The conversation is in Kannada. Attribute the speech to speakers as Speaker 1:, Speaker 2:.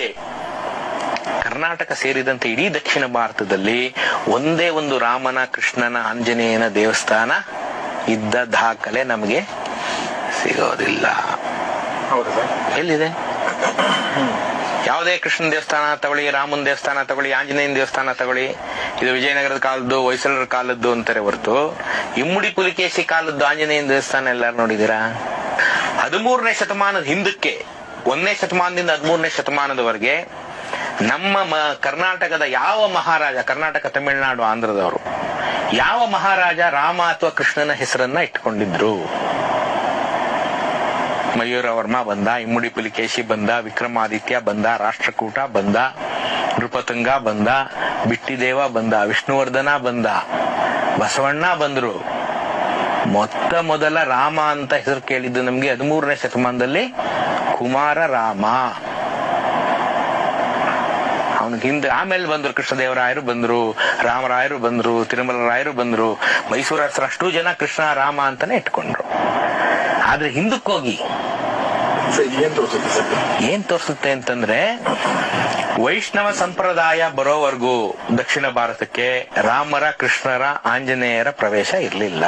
Speaker 1: ಮುಂಚೆ ಕರ್ನಾಟಕ ಸೇರಿದಂತೆ ಇಡೀ ದಕ್ಷಿಣ ಭಾರತದಲ್ಲಿ ಒಂದೇ ಒಂದು ರಾಮನ ಕೃಷ್ಣನ ಆಂಜನೇಯನ ದೇವಸ್ಥಾನ ಇದ್ದ ದಾಖಲೆ ನಮಗೆ ಸಿಗೋದಿಲ್ಲ.
Speaker 2: ಹೌದು
Speaker 1: ಎಲ್ಲಿದೆ? ಯಾವುದೇ ಕೃಷ್ಣ ದೇವಸ್ಥಾನ ತಗೊಳ್ಳಿ ರಾಮನ ದೇವಸ್ಥಾನ ತಗೊಳ್ಳಿ ಆಂಜನೇಯನ ದೇವಸ್ಥಾನ ತಗೊಳ್ಳಿ ಇದು ವಿಜಯನಗರದ ಕಾಲದ್ದು ಹೊಯ್ಸಳರ ಕಾಲದ್ದು ಅಂತಾರೆ ಹೊರತು ಇಮ್ಮಡಿ ಪುಲಿಕೇಶಿ ಕಾಲದ್ದು ಆಂಜನೇಯನ ದೇವಸ್ಥಾನ ಎಲ್ಲಾರು ನೋಡಿದೀರಾ ಹದಿಮೂರನೇ ಶತಮಾನದ ಹಿಂದಕ್ಕೆ ಒಂದನೇ ಶತಮಾನದಿಂದ ಹದಿಮೂರನೇ ಶತಮಾನದವರೆಗೆ ನಮ್ಮ ಕರ್ನಾಟಕದ ಯಾವ ಮಹಾರಾಜ, ಕರ್ನಾಟಕ, ತಮಿಳುನಾಡು, ಆಂಧ್ರದವರು, ಯಾವ ಮಹಾರಾಜ ರಾಮ ಅಥವಾ ಕೃಷ್ಣನ ಹೆಸರನ್ನ ಇಟ್ಕೊಂಡಿದ್ರು? ಮಯೂರವರ್ಮ ಬಂದ, ಇಮ್ಮುಡಿ ಪುಲಿಕೇಶಿ ಬಂದ, ವಿಕ್ರಮಾದಿತ್ಯ ಬಂದ, ರಾಷ್ಟ್ರಕೂಟ ಬಂದ, ನೃಪತುಂಗ ಬಂದ, ಬಿಟ್ಟಿದೇವ ಬಂದ, ವಿಷ್ಣುವರ್ಧನ ಬಂದ, ಬಸವಣ್ಣ ಬಂದ್ರು. ಮೊತ್ತ ಮೊದಲ ರಾಮ ಅಂತ ಹೆಸರು ಕೇಳಿದ್ದು ನಮ್ಗೆ ಹದಿಮೂರನೇ ಶತಮಾನದಲ್ಲಿ ಕುಮಾರ ರಾಮ. ಅವನ ಹಿಂದೆ ಆಮೇಲೆ ಬಂದ್ರು ಕೃಷ್ಣದೇವರಾಯರು ಬಂದ್ರು ರಾಮರಾಯರು ಬಂದ್ರು ತಿರುಮಲ ರಾಯರು ಬಂದ್ರು ಮೈಸೂರು ಹತ್ರ ಅಷ್ಟು ಜನ ಕೃಷ್ಣ ರಾಮ ಅಂತಾನೆ ಇಟ್ಕೊಂಡ್ರು. ಆದ್ರೆ ಹಿಂದಕ್ಕೋಗಿ ಏನ್ ತೋರಿಸುತ್ತೆ ಅಂತಂದ್ರೆ ವೈಷ್ಣವ ಸಂಪ್ರದಾಯ ಬರೋವರೆಗೂ ದಕ್ಷಿಣ ಭಾರತಕ್ಕೆ ರಾಮರ ಕೃಷ್ಣರ ಆಂಜನೇಯರ ಪ್ರವೇಶ ಇರಲಿಲ್ಲ.